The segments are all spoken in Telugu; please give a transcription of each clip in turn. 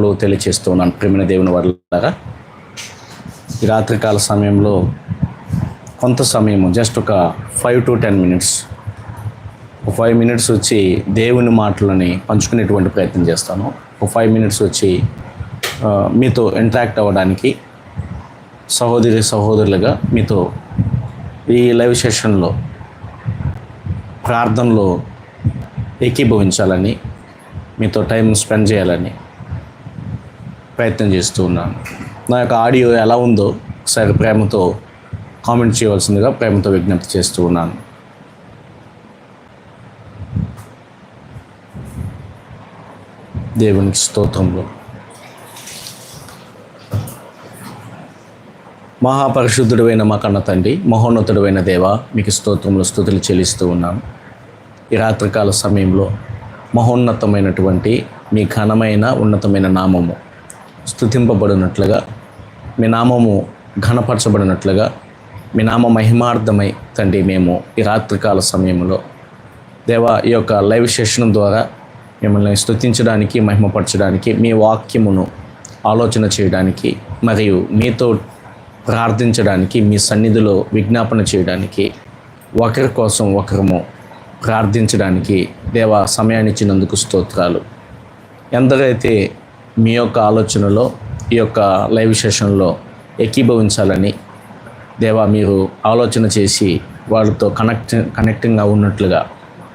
వందనములు తెలియచేస్తూ ఉన్నాను ప్రేమిన దేవుని వారిలాగా ఈ రాత్రికాల సమయంలో కొంత సమయము జస్ట్ ఒక ఫైవ్ టు టెన్ మినిట్స్ ఒక ఫైవ్ మినిట్స్ వచ్చి దేవుని మాటలని పంచుకునేటువంటి ప్రయత్నం చేస్తాను. ఒక ఫైవ్ మినిట్స్ వచ్చి మీతో ఇంటరాక్ట్ అవ్వడానికి సహోదరి సహోదరులుగా మీతో ఈ లైవ్ సెషన్లో ప్రార్థనలో ఏకీభవించాలని మీతో టైం స్పెండ్ చేయాలని ప్రయత్నం చేస్తూ ఉన్నాను. నా యొక్క ఆడియో ఎలా ఉందో ఒకసారి ప్రేమతో కామెంట్ చేయవలసిందిగా ప్రేమతో విజ్ఞప్తి చేస్తూ ఉన్నాను. దేవునికి స్తోత్రంలో మహాపరిశుద్ధుడైన మా కన్న తండ్రి మహోన్నతుడైన దేవ మీకు స్తోత్రంలో స్థుతులు చెల్లిస్తూ ఉన్నాను. ఈ రాత్రికాల సమయంలో మహోన్నతమైనటువంటి మీ ఘనమైన ఉన్నతమైన నామము స్థుతింపబడినట్లుగా మీ నామము ఘనపరచబడినట్లుగా మీ నామ మహిమార్థమై తండ్రి మేము ఈ రాత్రికాల సమయంలో దేవా ఈ యొక్క లైవ్ సెషన్ ద్వారా మిమ్మల్ని స్థుతించడానికి మహిమపరచడానికి మీ వాక్యమును ఆలోచన చేయడానికి మరియు మీతో ప్రార్థించడానికి మీ సన్నిధిలో విజ్ఞాపన చేయడానికి ఒకరి కోసం ఒకరము ప్రార్థించడానికి దేవ సమయాన్ని ఇచ్చినందుకు స్తోత్రాలు. ఎందరైతే మీ యొక్క ఆలోచనలో ఈ యొక్క లైవ్ సెషన్లో ఏకీభవించాలని దేవా మీరు ఆలోచన చేసి వాళ్ళతో కనెక్ట్ కనెక్టింగ్గా ఉన్నట్లుగా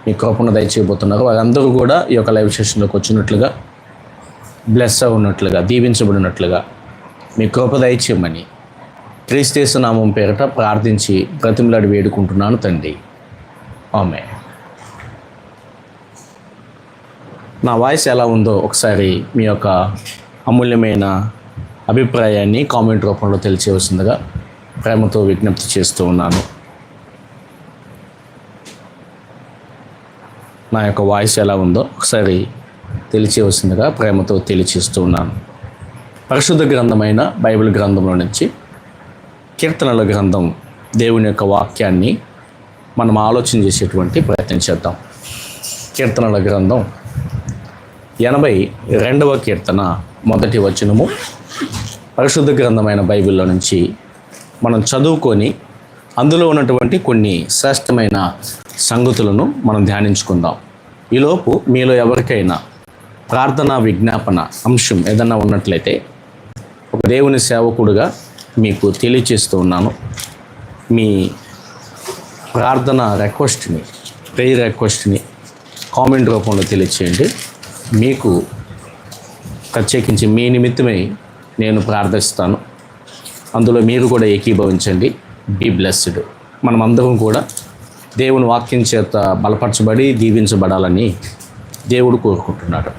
మీ కృపను దయచేయబోతున్నారు. వారందరూ కూడా ఈ యొక్క లైవ్ సెషన్లోకి వచ్చినట్లుగా బ్లెస్ ఉన్నట్లుగా దీవించబడినట్లుగా మీ కృప దయచేయమని క్రీస్తేసు నామం పేరిట ప్రార్థించి బ్రతిమలాడి వేడుకుంటున్నాను తండ్రి. ఆమె నా వాయిస్ ఎలా ఉందో ఒకసారి మీ యొక్క అమూల్యమైన అభిప్రాయాన్ని కామెంట్ రూపంలో తెలియచేయవలసిందిగా ప్రేమతో విజ్ఞప్తి చేస్తూ ఉన్నాను. నా యొక్క వాయిస్ ఎలా ఉందో ఒకసారి తెలియచేయవలసిందిగా ప్రేమతో తెలియచేస్తూ ఉన్నాను. పరిశుద్ధ గ్రంథమైన బైబిల్ గ్రంథంలో నుంచి కీర్తనల గ్రంథం దేవుని యొక్క వాక్యాన్ని మనం ఆలోచన చేసేటువంటి ప్రయత్నం చేద్దాం. కీర్తనల గ్రంథం ఎనభై రెండవ కీర్తన మొదటి వచనము. పరిశుద్ధ గ్రంథమైన బైబిల్లో నుంచి మనం చదువుకొని అందులో ఉన్నటువంటి కొన్ని శ్రేష్టమైన సంగతులను మనం ధ్యానించుకుందాం. ఈలోపు మీలో ఎవరికైనా ప్రార్థనా విజ్ఞాపన అంశం ఏదన్నా ఉన్నట్లయితే ఒక దేవుని సేవకుడుగా మీకు తెలియచేస్తూ ఉన్నాను. మీ ప్రార్థన రిక్వెస్ట్ని ప్రేయర్ రిక్వెస్ట్ని కామెంట్ రూపంలో తెలియచేయండి. మీకు ప్రత్యేకించి మీ నిమిత్తమై నేను ప్రార్థిస్తాను. అందులో మీరు కూడా ఏకీభవించండి. బీ బ్లెస్డ్ మనం అందరం కూడా దేవుని వాక్యం చేత బలపరచబడి దీవించబడాలని దేవుడు కోరుకుంటున్నాడు.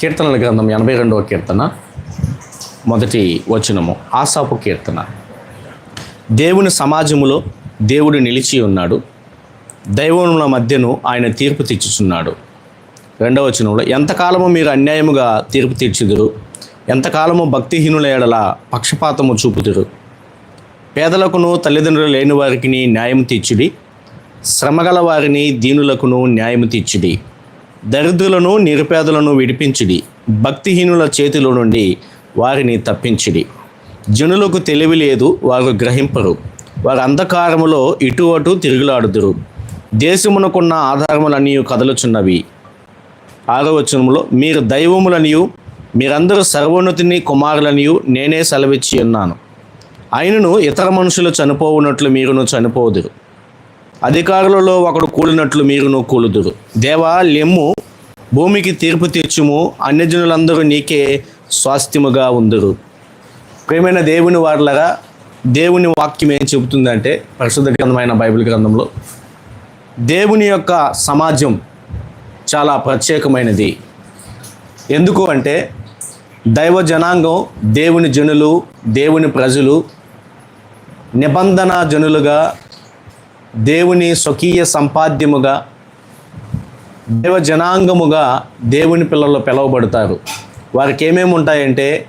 కీర్తనల గ్రంథం ఎనభై రెండవ కీర్తన మొదటి వచనము ఆసాపు కీర్తన. దేవుని సమాజములో దేవుడు నిలిచి ఉన్నాడు. దైవముల మధ్యను ఆయన తీర్పు తెచ్చుచున్నాడు. రెండవ వచనంలో ఎంతకాలము మీరు అన్యాయముగా తీర్పు తీర్చుదురు? ఎంతకాలము భక్తిహీనుల ఎడల పక్షపాతము చూపుదురు? పేదలకును తల్లిదండ్రులు లేని వారికి న్యాయం తీర్చుడి. శ్రమగల వారిని దీనులకును న్యాయం తీర్చుడి. దరిద్రులను నిరుపేదలను విడిపించుడి. భక్తిహీనుల చేతిలో నుండి వారిని తప్పించుడి. జనులకు తెలివి లేదు వారు గ్రహింపరు. వారు అంధకారములో ఇటు అటు తిరుగులాడుదురు. దేశమునకున్న ఆధారములన్నీ కదలుచున్నవి. ఆరవచనంలో మీరు దైవములనియు మీరందరూ సర్వోన్నతిని కుమారులనియు నేనే సెలవిచ్చి ఉన్నాను. అయినను ఇతర మనుషులు చనిపోవునట్లు మీరును చనిపోదురు. అధికారులలో ఒకడు కూలినట్లు మీరును కూలుదురు. దేవా లెమ్ము భూమికి తీర్పు తీర్చుము అన్యజనులందరూ నీకే స్వాస్థ్యముగా ఉందురు. ప్రేమైన దేవుని వారులగా దేవుని వాక్యం ఏం చెబుతుందంటే పరిశుద్ధ గ్రంథమైన బైబిల్ గ్రంథంలో దేవుని యొక్క సమాజం చాలా ప్రత్యేకమైనది. ఎందుకు అంటే దైవ జనాంగం దేవుని జనులు దేవుని ప్రజలు నిబంధన జనులుగా దేవుని స్వకీయ సంపాద్యముగా దైవ జనాంగముగా దేవుని పిల్లలు పిలువబడతారు. వారికి ఏమేమి ఉంటాయంటే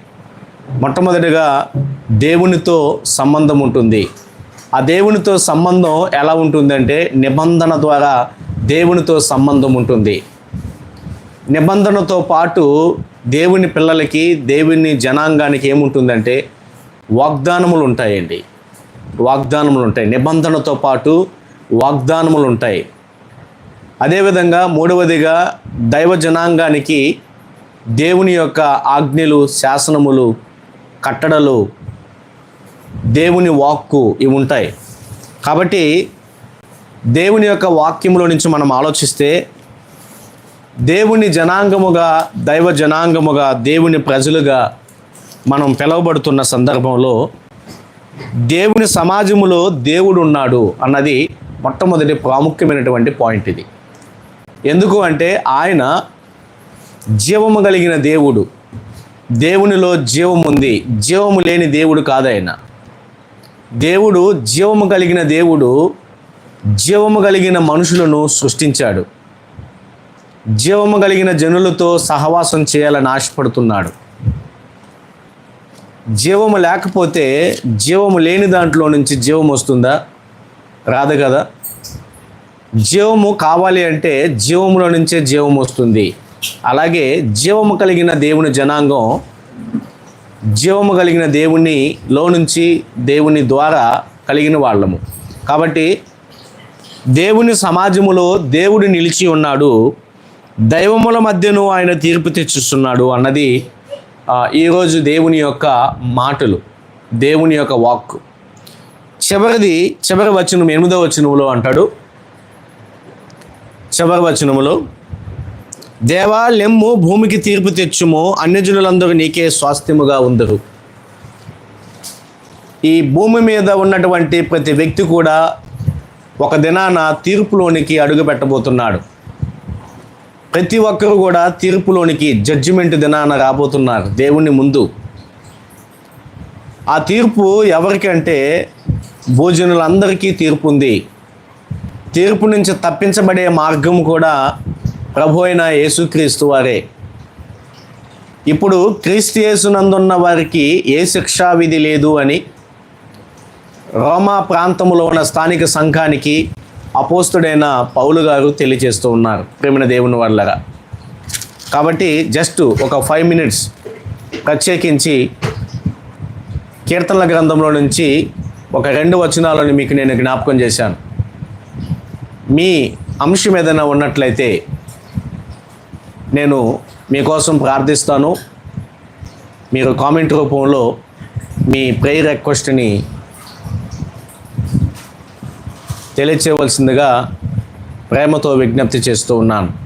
మొట్టమొదటిగా దేవునితో సంబంధం ఉంటుంది. ఆ దేవునితో సంబంధం ఎలా ఉంటుందంటే నిబంధన ద్వారా దేవునితో సంబంధం ఉంటుంది. నిబంధనతో పాటు దేవుని పిల్లలకి దేవుని జనాంగానికి ఏముంటుందంటే వాగ్దానములు ఉంటాయండి వాగ్దానములు ఉంటాయి నిబంధనతో పాటు వాగ్దానములు ఉంటాయి అదేవిధంగా మూడవదిగా దైవ జనాంగానికి దేవుని యొక్క ఆజ్ఞలు శాసనములు కట్టడలు దేవుని వాక్కు ఇవి ఉంటాయి. కాబట్టి దేవుని యొక్క వాక్యములో నుంచి మనం ఆలోచిస్తే దేవుని జనాంగముగా దైవ జనాంగముగా దేవుని ప్రజలుగా మనం పిలువబడుతున్న సందర్భంలో దేవుని సమాజములో దేవుడు ఉన్నాడు అన్నది మొట్టమొదటి ప్రాముఖ్యమైనటువంటి పాయింట్ ఇది. ఎందుకు అంటే ఆయన జీవము కలిగిన దేవుడు. దేవునిలో జీవం ఉంది. జీవము లేని దేవుడు కాదు దేవుడు జీవము కలిగిన దేవుడు జీవము కలిగిన మనుషులను సృష్టించాడు. జీవము కలిగిన జనులతో సహవాసం చేయాలని ఆశపడుతున్నాడు. జీవము లేకపోతే జీవము లేని దాంట్లో నుంచి జీవం వస్తుందా? రాదు కదా. జీవము కావాలి అంటే జీవములో నుంచే జీవం వస్తుంది. అలాగే జీవము కలిగిన దేవుని జనాంగం జీవము కలిగిన దేవుని లో నుంచి దేవుని ద్వారా కలిగిన వాళ్ళము. కాబట్టి దేవుని సమాజములో దేవుడు నిలిచి ఉన్నాడు. దైవముల మధ్యను ఆయన తీర్పు తెచ్చుస్తున్నాడు అన్నది ఈరోజు దేవుని యొక్క మాటలు దేవుని యొక్క వాక్. చివరిది చివరి వచనం ఎనిమిదో వచనములో అంటాడు. చివరి వచనములో దేవా లెమ్ము భూమికి తీర్పు తెచ్చుము అన్యజనులందరూ నీకే స్వాస్థ్యముగా ఉందరు. ఈ భూమి మీద ఉన్నటువంటి ప్రతి వ్యక్తి కూడా ఒక దినాన తీర్పులోనికి అడుగు పెట్టబోతున్నాడు ప్రతి ఒక్కరు కూడా తీర్పులోనికి జడ్జిమెంట్ దినాన రాబోతున్నారు. దేవుని ముందు. ఆ తీర్పు ఎవరికంటే భోజనులందరికీ తీర్పు ఉంది తీర్పు నుంచి తప్పించబడే మార్గం కూడా ప్రభు అయిన యేసుక్రీస్తు వారే. ఇప్పుడు క్రీస్తు యేసునందున్న వారికి ఏ శిక్షా విధి లేదు అని రోమా ప్రాంతంలో ఉన్న స్థానిక సంఘానికి అపోస్తుడైన పౌలు గారు తెలియజేస్తూ ఉన్నారు. ప్రేమిన దేవుని వాళ్ళగా. కాబట్టి జస్ట్ ఒక ఫైవ్ మినిట్స్ ప్రత్యేకించి కీర్తనల గ్రంథంలో నుంచి ఒక రెండు వచనాలను మీకు నేను జ్ఞాపకం చేశాను. మీ అంశం ఏదైనా ఉన్నట్లయితే నేను మీకోసం ప్రార్థిస్తాను. మీరు కామెంట్ రూపంలో మీ ప్రేయర్ రిక్వెస్ట్ని తెలియచేయవలసిందిగా ప్రేమతో విజ్ఞప్తి చేస్తూ ఉన్నాను.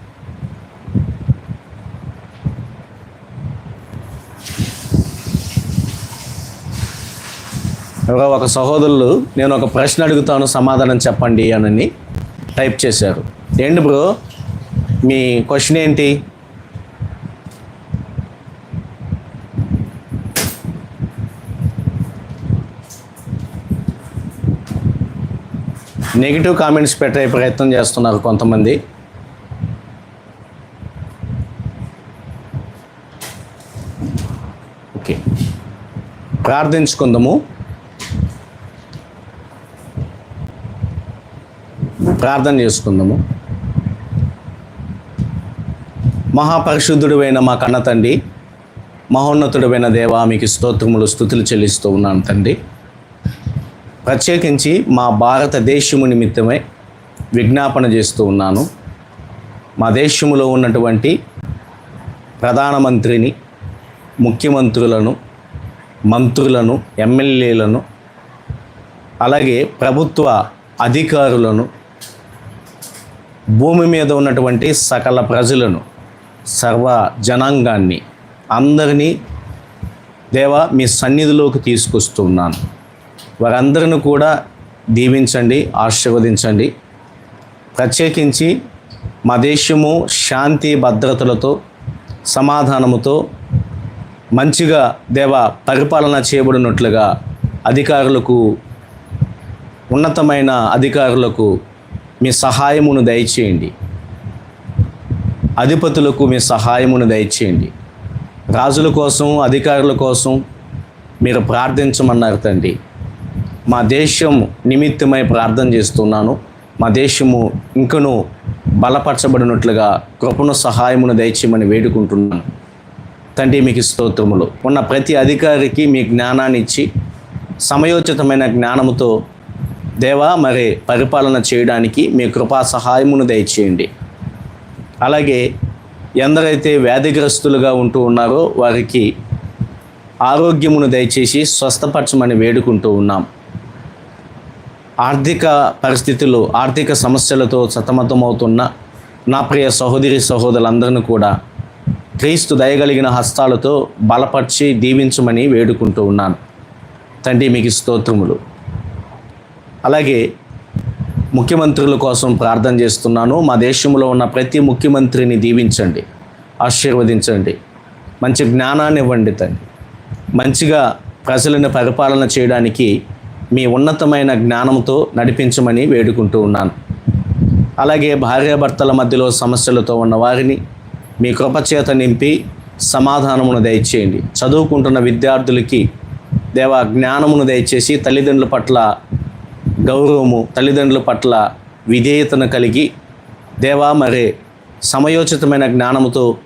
ఎవరో ఒక సహోదరులు నేను ఒక ప్రశ్న అడుగుతాను సమాధానం చెప్పండి అని టైప్ చేశారు. ఏంటి బ్రో? మీ క్వశ్చన్ ఏంటి? నెగిటివ్ కామెంట్స్ పెట్టే ప్రయత్నం చేస్తున్నారు కొంతమంది. ఓకే. ప్రార్థించుకుందాము. ప్రార్థన చేసుకుందాము. మహాపరిశుద్ధుడువైన మా కన్న తండ్రి మహోన్నతుడైన దేవా మీకు స్తోత్రములు స్థుతులు చెల్లిస్తూ ఉన్నాను తండ్రి. ప్రత్యేకించి మా భారతదేశము నిమిత్తమై విజ్ఞాపన చేస్తూ ఉన్నాను. మా దేశములో ఉన్నటువంటి ప్రధానమంత్రిని ముఖ్యమంత్రులను మంత్రులను ఎమ్మెల్యేలను అలాగే ప్రభుత్వ అధికారులను భూమి మీద ఉన్నటువంటి సకల ప్రజలను సర్వ జనాంగాన్ని అందరినీ దేవా మీ సన్నిధిలోకి తీసుకొస్తున్నాను. వారందరిని కూడా దీవించండి ఆశీర్వదించండి. ప్రత్యేకించి మా దేశము శాంతి భద్రతలతో సమాధానముతో మంచిగా దేవ పరిపాలన చేయబడినట్లుగా అధికారులకు ఉన్నతమైన అధికారులకు మీ సహాయమును దయచేయండి. అధిపతులకు మీ సహాయమును దయచేయండి. రాజుల కోసం అధికారుల కోసం మీరు ప్రార్థించమన్నారు తండ్రి. మా దేశం నిమిత్తమై ప్రార్థన చేస్తున్నాను. మా దేశము ఇంకను బలపరచబడినట్లుగా కృపను సహాయమును దయచేయమని వేడుకుంటున్నాను. తండ్రి మీకు స్తోత్రములు. ఉన్న ప్రతి అధికారికి మీ జ్ఞానాన్ని ఇచ్చి సమయోచితమైన జ్ఞానముతో దేవా మరి పరిపాలన చేయడానికి మీ కృపా సహాయమును దయచేయండి. అలాగే ఎందరైతే వ్యాధిగ్రస్తులుగా ఉంటూ ఉన్నారో వారికి ఆరోగ్యమును దయచేసి స్వస్థపరచమని వేడుకుంటూ ఉన్నాం. ఆర్థిక పరిస్థితులు ఆర్థిక సమస్యలతో సతమతమవుతున్న నా ప్రియ సహోదరి సహోదరులందరినీ కూడా క్రీస్తు దయగలిగిన హస్తాలతో బలపరిచి దీవించమని వేడుకుంటూ ఉన్నాను. తండ్రి మీకు స్తోత్రములు. అలాగే ముఖ్యమంత్రుల కోసం ప్రార్థన చేస్తున్నాను. మా దేశంలో ఉన్న ప్రతి ముఖ్యమంత్రిని దీవించండి ఆశీర్వదించండి. మంచి జ్ఞానాన్ని ఇవ్వండి తండ్రి. మంచిగా ప్రజలను పరిపాలన చేయడానికి మీ ఉన్నతమైన జ్ఞానంతో నడిపించమని వేడుకుంటూ ఉన్నాను. అలాగే భార్యాభర్తల మధ్యలో సమస్యలతో ఉన్న వారిని మీ కృపచేత నింపి సమాధానమును దయచేయండి. చదువుకుంటున్న విద్యార్థులకి దేవ జ్ఞానమును దయచేసి తల్లిదండ్రుల పట్ల గౌరవము తల్లిదండ్రుల పట్ల విధేయతను కలిగి దేవా మరే సమయోచితమైన జ్ఞానముతో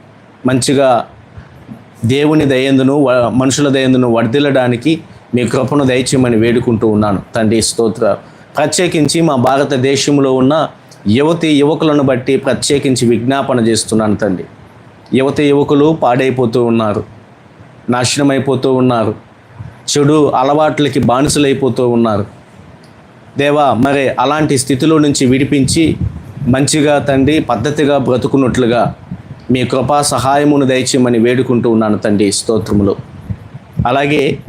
మంచిగా దేవుని దయందును మనుషుల దయందును వర్ధిల్లడానికి మీ కృపను దయచేయమని వేడుకుంటూ ఉన్నాను. తండ్రి స్తోత్ర. ప్రత్యేకించి మా భారతదేశంలో ఉన్న యువతి యువకులను బట్టి ప్రత్యేకించి విజ్ఞాపన చేస్తున్నాను తండ్రి. యువతి యువకులు పాడైపోతూ ఉన్నారు. నాశనమైపోతూ ఉన్నారు. చెడు అలవాట్లకి బానిసలైపోతూ ఉన్నారు. దేవా మరి అలాంటి స్థితిలో నుంచి విడిపించి మంచిగా తండ్రి పద్ధతిగా బ్రతుకున్నట్లుగా మీ కృపా సహాయమును దయచేయమని వేడుకుంటూ ఉన్నాను తండ్రి స్తోత్రములు. అలాగే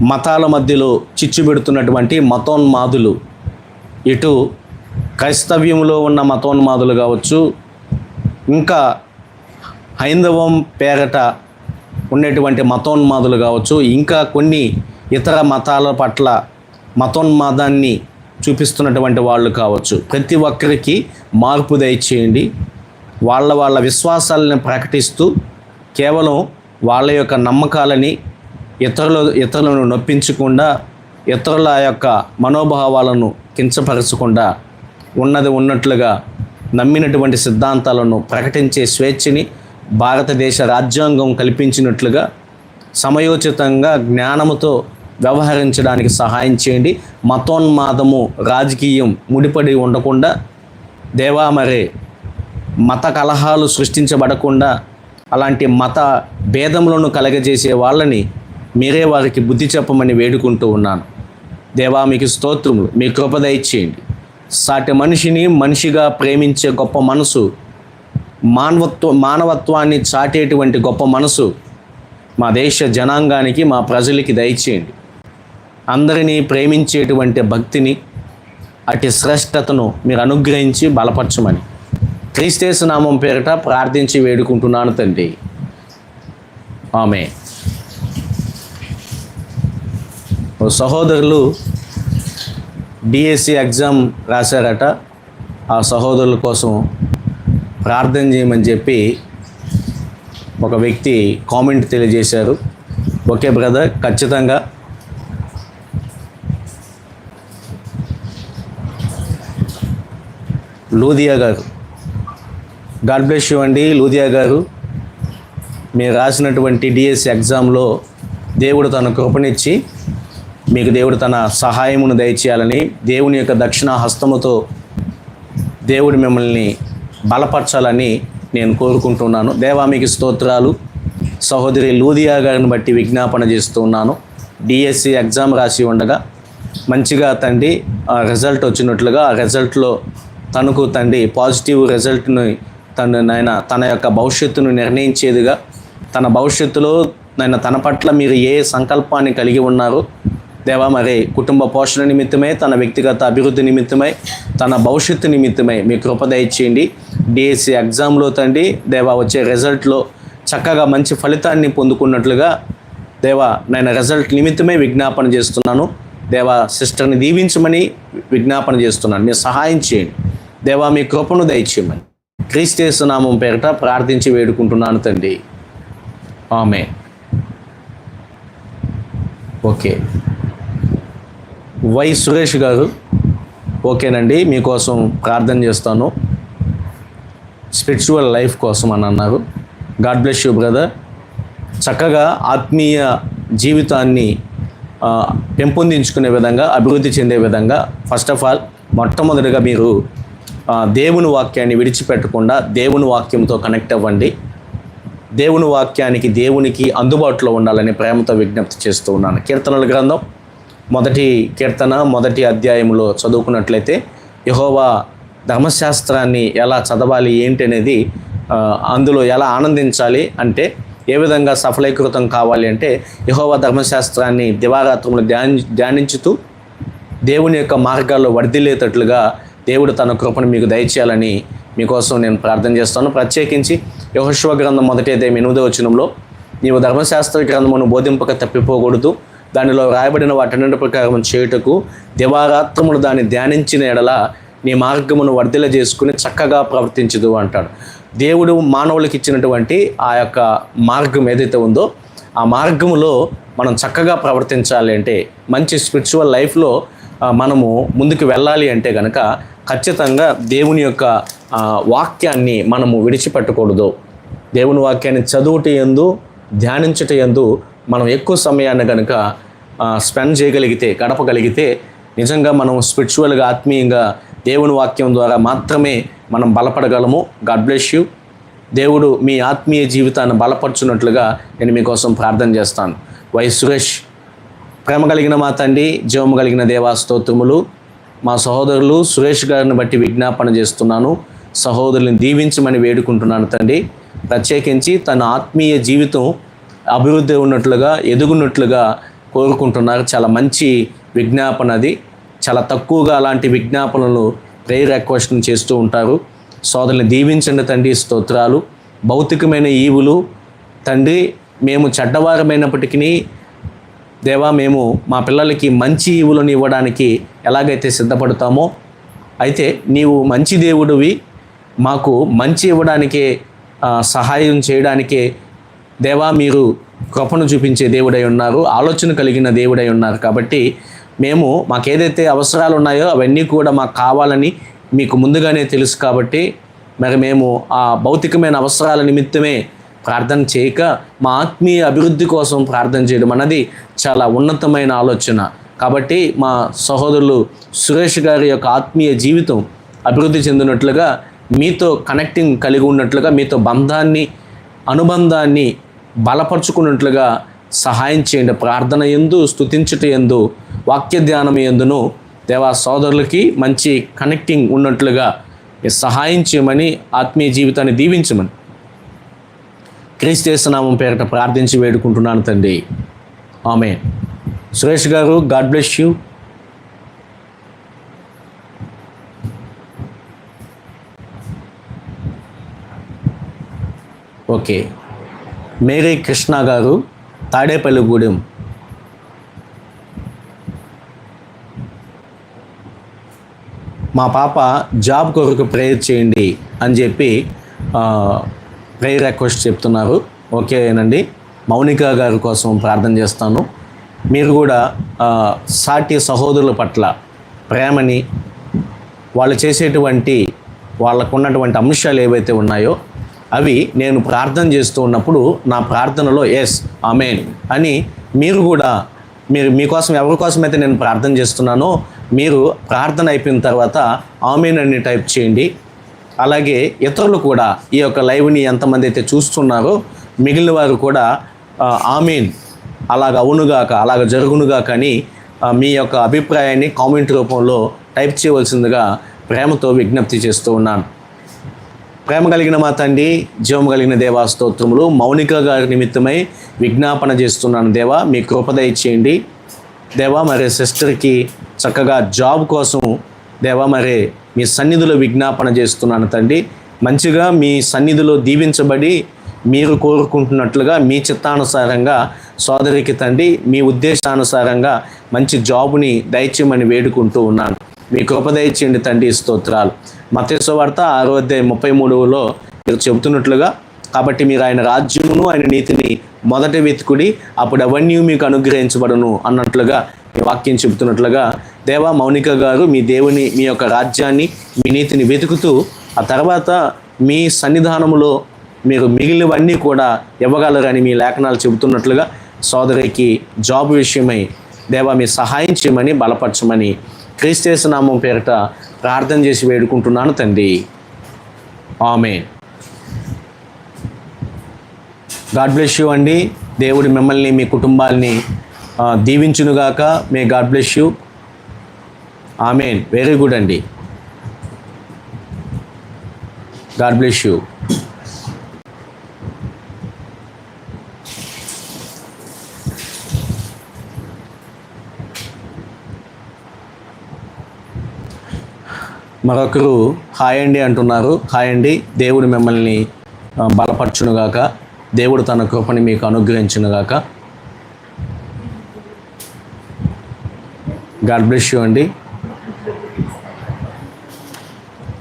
మతాల మధ్యలో చిచ్చు పెడుతున్నటువంటి మతోన్మాదులు. ఇటు క్రైస్తవ్యంలో ఉన్న మతోన్మాదులు కావచ్చు ఇంకా హైందవం పేరట ఉండేటువంటి మతోన్మాదులు కావచ్చు ఇంకా కొన్ని ఇతర మతాల పట్ల మతోన్మాదాన్ని చూపిస్తున్నటువంటి వాళ్ళు కావచ్చు. ప్రతి ఒక్కరికి మార్పు దయచేయండి. వాళ్ళ వాళ్ళ విశ్వాసాలను ప్రకటిస్తూ కేవలం వాళ్ళ యొక్క నమ్మకాలని ఇతరులు ఇతరులను నొప్పించకుండా ఇతరుల యొక్క మనోభావాలను కించపరచకుండా ఉన్నది ఉన్నట్లుగా నమ్మినటువంటి సిద్ధాంతాలను ప్రకటించే స్వేచ్ఛని భారతదేశ రాజ్యాంగం కల్పించినట్లుగా సమయోచితంగా జ్ఞానముతో వ్యవహరించడానికి సహాయం చేయండి. మతోన్మాదము రాజకీయం ముడిపడి ఉండకుండా దేవా మరే మత కలహాలు సృష్టించబడకుండా అలాంటి మత భేదములను కలగజేసే వాళ్ళని మీరే వారికి బుద్ధి చెప్పమని వేడుకుంటూ ఉన్నాను. దేవా మీకు స్తోత్రములు మీ కృప దయచేయండి. సాటి మనిషిని మనిషిగా ప్రేమించే గొప్ప మనసు మానవత్వ మానవత్వాన్ని చాటేటువంటి గొప్ప మనసు మా దేశ జనాంగానికి మా ప్రజలకి దయచేయండి. అందరినీ ప్రేమించేటువంటి భక్తిని అటు శ్రేష్టతను మీరు అనుగ్రహించి బలపరచమని క్రీస్తేశ నామం పేరిట ప్రార్థించి వేడుకుంటున్నాను తండ్రి. ఆమె సహోదరులు డిఎస్సి ఎగ్జామ్ రాశారట. ఆ సహోదరుల కోసం ప్రార్థన చేయమని చెప్పి ఒక వ్యక్తి కామెంట్ తెలియజేశారు. ఓకే బ్రదర్ ఖచ్చితంగా. లూదియా గారు గాడ్ బ్లెస్ యూ అండి. లూదియా గారు మీరు రాసినటువంటి డిఎస్సి ఎగ్జామ్లో దేవుడు తన కృపనిచ్చి మీకు దేవుడు తన సహాయమును దయచేయాలని దేవుని యొక్క దక్షిణ హస్తముతో దేవుడు మిమ్మల్ని బలపరచాలని నేను కోరుకుంటున్నాను. దేవా మీకు స్తోత్రాలు. సహోదరి లూదియా గారిని బట్టి విజ్ఞాపన చేస్తున్నాను డిఎస్సి ఎగ్జామ్ రాసి ఉండగా మంచిగా తండ్రి ఆ రిజల్ట్ వచ్చినట్లుగా ఆ రిజల్ట్లో తనకు తండ్రి పాజిటివ్ రిజల్ట్ని తను నాయన తన యొక్క భవిష్యత్తును నిర్ణయించేదిగా తన భవిష్యత్తులో నాయన తన పట్ల మీరు ఏ సంకల్పాన్ని కలిగి ఉన్నారో దేవా మరి కుటుంబ పోషణ నిమిత్తమై తన వ్యక్తిగత అభివృద్ధి నిమిత్తమై తన భవిష్యత్తు నిమిత్తమై మీ కృప దయచేయండి. డిఎస్సి ఎగ్జామ్లో తండ్రి దేవా వచ్చే రిజల్ట్లో చక్కగా మంచి ఫలితాన్ని పొందుకున్నట్లుగా దేవా నేను రిజల్ట్ నిమిత్తమే విజ్ఞాపన చేస్తున్నాను. దేవా సిస్టర్ని దీవించమని విజ్ఞాపన చేస్తున్నాను. మీరు సహాయం చేయండి. దేవా మీ కృపను దయచేయమని. క్రీస్తేసు నామం పేరిట ప్రార్థించి వేడుకుంటున్నాను తండ్రి. ఆమె ఓకే. వై సురేష్ గారు. ఓకేనండి మీకోసం ప్రార్థన చేస్తాను. స్పిరిచువల్ లైఫ్ కోసం అని అన్నారు. God bless you brother. చక్కగా ఆత్మీయ జీవితాన్ని పెంపొందించుకునే విధంగా అభివృద్ధి చెందే విధంగా ఫస్ట్ ఆఫ్ ఆల్ మొట్టమొదటిగా మీరు దేవుని వాక్యాన్ని విడిచిపెట్టకుండా దేవుని వాక్యంతో కనెక్ట్ అవ్వండి. దేవుని వాక్యానికి దేవునికి అందుబాటులో ఉండాలని ప్రేమతో విజ్ఞప్తి చేస్తూ ఉన్నాను. కీర్తనల గ్రంథం మొదటి కీర్తన మొదటి అధ్యాయంలో చదువుకున్నట్లయితే యహోవా ధర్మశాస్త్రాన్ని ఎలా చదవాలి ఏంటి అనేది అందులో ఎలా ఆనందించాలి అంటే ఏ విధంగా సఫలీకృతం కావాలి అంటే యహోవా ధర్మశాస్త్రాన్ని దివారాత్రములు ధ్యాని ధ్యానించుతూ దేవుని యొక్క మార్గాల్లో వర్ధిల్లేటట్లుగా దేవుడు తన కృపను మీకు దయచేయాలని మీకోసం నేను ప్రార్థన చేస్తాను. ప్రత్యేకించి యహోశ్వ గ్రంథం మొదటి అధ్యాయం ఎనిమిదో వచనంలో నీవు ధర్మశాస్త్ర గ్రంథమును బోధింపక తప్పిపోకూడదు. దానిలో రాయబడిన వాటన్నింటి ప్రకారం చేయుటకు దివారాత్రములు దాన్ని ధ్యానించిన ఎడల నీ మార్గమును వర్ధిల చేసుకుని చక్కగా ప్రవర్తించదు అంటాడు. దేవుడు మానవులకు ఇచ్చినటువంటి ఆ యొక్క మార్గం ఏదైతే ఉందో ఆ మార్గములో మనం చక్కగా ప్రవర్తించాలి అంటే మంచి స్పిరిచువల్ లైఫ్లో మనము ముందుకు వెళ్ళాలి అంటే కనుక ఖచ్చితంగా దేవుని యొక్క వాక్యాన్ని మనము విడిచిపెట్టకూడదు. దేవుని వాక్యాన్ని చదువుట ఎందు ధ్యానించుట ఎందు మనం ఎక్కువ సమయాన్ని కనుక స్పెండ్ చేయగలిగితే గడపగలిగితే నిజంగా మనం స్పిరిచువల్గా ఆత్మీయంగా దేవుని వాక్యం ద్వారా మాత్రమే మనం బలపడగలము. God bless you. దేవుడు మీ ఆత్మీయ జీవితాన్ని బలపరుచున్నట్లుగా నేను మీకోసం ప్రార్థన చేస్తాను. వై సురేష్ ప్రేమ కలిగిన మా తండ్రి జీవము కలిగిన దేవా స్తోత్రములు. మా సహోదరులు సురేష్ గారిని బట్టి విజ్ఞాపన చేస్తున్నాను. సహోదరుని దీవించమని వేడుకుంటున్నాను తండ్రి. ప్రత్యేకించి తన ఆత్మీయ జీవితం అభివృద్ధి ఉన్నట్లుగా ఎదుగున్నట్లుగా కోరుకుంటున్నారు. చాలా మంచి విజ్ఞాపన అది. చాలా తక్కువగా అలాంటి విజ్ఞాపనలు ప్రేయర్ రిక్వెస్ట్ని చేస్తూ ఉంటారు. సోదరుని దీవించండి తండ్రి స్తోత్రాలు. భౌతికమైన ఈవులు. తండ్రి మేము చెడ్డవారమైనప్పటికీ దేవా మేము మా పిల్లలకి మంచి ఈవులను ఇవ్వడానికి ఎలాగైతే సిద్ధపడతామో అయితే నీవు మంచి దేవుడివి. మాకు మంచి ఇవ్వడానికే సహాయం చేయడానికే దేవా మీరు కృపను చూపించే దేవుడై ఉన్నారు ఆలోచన కలిగిన దేవుడై ఉన్నారు. కాబట్టి మేము మాకేదైతే అవసరాలు ఉన్నాయో అవన్నీ కూడా మాకు కావాలని మీకు ముందుగానే తెలుసు కాబట్టి మరి మేము ఆ భౌతికమైన అవసరాల నిమిత్తమే ప్రార్థన చేయక మా ఆత్మీయ అభివృద్ధి కోసం ప్రార్థన చేయడం అన్నది చాలా ఉన్నతమైన ఆలోచన. కాబట్టి మా సహోదరులు సురేష్ గారి యొక్క ఆత్మీయ జీవితం అభివృద్ధి చెందినట్లుగా మీతో కనెక్టింగ్ కలిగి ఉన్నట్లుగా మీతో బంధాన్ని అనుబంధాన్ని బలపరుచుకున్నట్లుగా సహాయం చేయండి. ప్రార్థన ఎందు స్థుతించుట ఎందు వాక్య ధ్యానం ఎందును దేవా సోదరులకి మంచి కనెక్టింగ్ ఉన్నట్లుగా సహాయం చేయమని ఆత్మీయ జీవితాన్ని దీవించమని. క్రీస్తేసనామం పేరిట ప్రార్థించి వేడుకుంటున్నాను తండ్రి. ఆమె సురేష్ గారు God bless you. Okay. Mary Krishna గారు తాడేపల్లిగూడెం మా పాప జాబ్ కొరకు ప్రేయర్ చేయండి అని చెప్పి ప్రేయర్ రిక్వెస్ట్ చెప్తున్నారు. ఓకేనండి మౌనిక గారి కోసం ప్రార్థన చేస్తాను. మీరు కూడా సాటి సహోదరుల పట్ల ప్రేమని వాళ్ళు చేసేటువంటి వాళ్ళకు ఉన్నటువంటి అంశాలు ఏవైతే ఉన్నాయో అవి నేను ప్రార్థన చేస్తూ ఉన్నప్పుడు నా ప్రార్థనలో ఎస్ ఆమెన్ అని మీరు కూడా మీరు మీకోసం ఎవరి కోసమైతే నేను ప్రార్థన చేస్తున్నానో మీరు ప్రార్థన అయిపోయిన తర్వాత ఆమెన్ అని టైప్ చేయండి. అలాగే ఇతరులు కూడా ఈ యొక్క లైవ్ని ఎంతమంది అయితే చూస్తున్నారో మిగిలిన వారు కూడా ఆమెన్ అలాగ అవునుగాక అలాగ జరుగునుగాక అని మీ యొక్క అభిప్రాయాన్ని కామెంట్ రూపంలో టైప్ చేయవలసిందిగా ప్రేమతో విజ్ఞప్తి చేస్తూ ఉన్నాను. ప్రేమ కలిగిన మా తండ్రి జీవం కలిగిన దేవా స్తోత్రములు. మౌనిక గారి నిమిత్తమై విజ్ఞాపన చేస్తున్నాను దేవా మీ కృపదయ చేయండి దేవా మరి సిస్టర్కి చక్కగా జాబ్ కోసం దేవా మరి మీ సన్నిధిలో విజ్ఞాపన చేస్తున్నాను తండ్రి. మంచిగా మీ సన్నిధిలో దీవించబడి మీరు కోరుకుంటున్నట్లుగా మీ చిత్తానుసారంగా సోదరికి తండ్రి మీ ఉద్దేశానుసారంగా మంచి జాబుని దయచేయమని వేడుకుంటూ ఉన్నాను. మీ కృప దయచేయండి తండ్రి స్తోత్రాలు. మతేశ్వ వార్త ఆరో అధ్యాయం ముప్పై మూడులో మీరు చెబుతున్నట్లుగా కాబట్టి మీరు ఆయన రాజ్యమును ఆయన నీతిని మొదట వెతుకుడి అప్పుడు అవన్నీ మీకు అనుగ్రహించబడను అన్నట్లుగా మీ వాక్యం చెబుతున్నట్లుగా దేవా మౌనిక గారు మీ దేవుని మీ యొక్క రాజ్యాన్ని మీ నీతిని వెతుకుతూ ఆ తర్వాత మీ సన్నిధానములో మీరు మిగిలినవన్నీ కూడా ఇవ్వగలరని మీ లేఖనాలు చెబుతున్నట్లుగా సోదరికి జాబ్ విషయమై దేవా మీ సహాయం చేయమని బలపరచమని క్రీస్తేసు నామం పేరిట ప్రార్థన చేసి వేడుకుంటున్నాను తండ్రి. ఆమె గాడ్ బ్లెస్ యూ అండి. దేవుడు మిమ్మల్ని మీ కుటుంబాల్ని దీవించునుగాక. May God bless you. Amen. Very good అండి. God bless you. మరొకరు హాయ్ అండి అంటున్నారు. హాయ్ అండి దేవుడు మిమ్మల్ని బలపరచునుగాక దేవుడు తన కృపని మీకు అనుగ్రహించునుగాక. గాడ్ బ్లెస్ యూ అండి.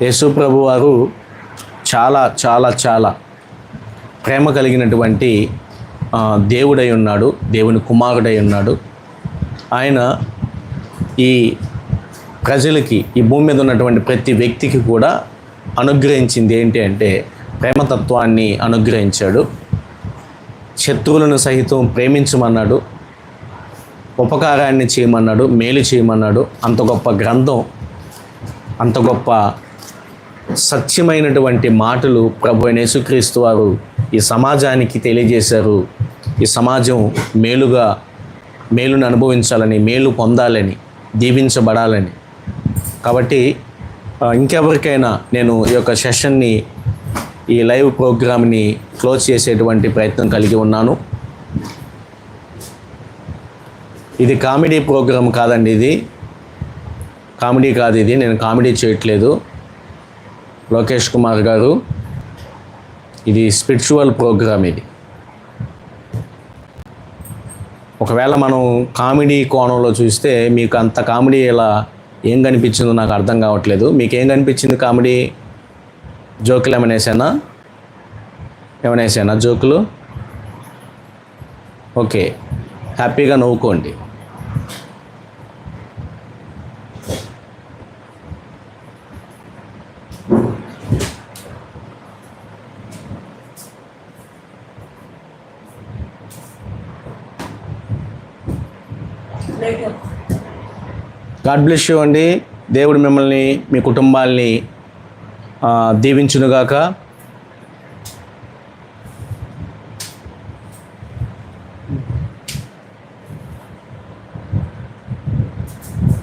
యేసు ప్రభు వారు చాలా చాలా చాలా ప్రేమ కలిగినటువంటి దేవుడై ఉన్నాడు దేవుని కుమారుడై ఉన్నాడు. ఆయన ఈ ప్రజలకి ఈ భూమి మీద ఉన్నటువంటి ప్రతి వ్యక్తికి కూడా అనుగ్రహించింది ఏంటి అంటే ప్రేమతత్వాన్ని అనుగ్రహించాడు. శత్రువులను సహితం ప్రేమించమన్నాడు. ఉపకారాన్ని చేయమన్నాడు. మేలు చేయమన్నాడు. అంత గొప్ప గ్రంథం అంత గొప్ప సత్యమైనటువంటి మాటలు ప్రభు యేసుక్రీస్తు వారు ఈ సమాజానికి తెలియజేశారు. ఈ సమాజం మేలుగా మేలును అనుభవించాలని మేలు పొందాలని దీవించబడాలని కాబట్టి ఇంకెవరికైనా నేను ఈ యొక్క సెషన్ని ఈ లైవ్ ప్రోగ్రామ్ని క్లోజ్ చేసేటువంటి ప్రయత్నం కలిగి ఉన్నాను. ఇది కామెడీ ప్రోగ్రామ్ కాదండి ఇది. కామెడీ కాదు ఇది నేను కామెడీ చేయట్లేదు. లోకేష్ కుమార్ గారు ఇది స్పిరిచువల్ ప్రోగ్రామ్ ఇది. ఒకవేళ మనం కామెడీ కోణంలో చూస్తే మీకు అంత కామెడీ ఇలా ఏం కనిపించిందో నాకు అర్థం కావట్లేదు. మీకు ఏం కనిపించింది కామెడీ? జోకులు ఏమైనా వేసానా? ఏమైనా వేసానా జోకులు? ఓకే. హ్యాపీగా నవ్వుకోండి. గాడ్ బ్లెస్ యూ అండి. దేవుడు మిమ్మల్ని మీ కుటుంబాల్ని ఆ, దీవించునుగాక.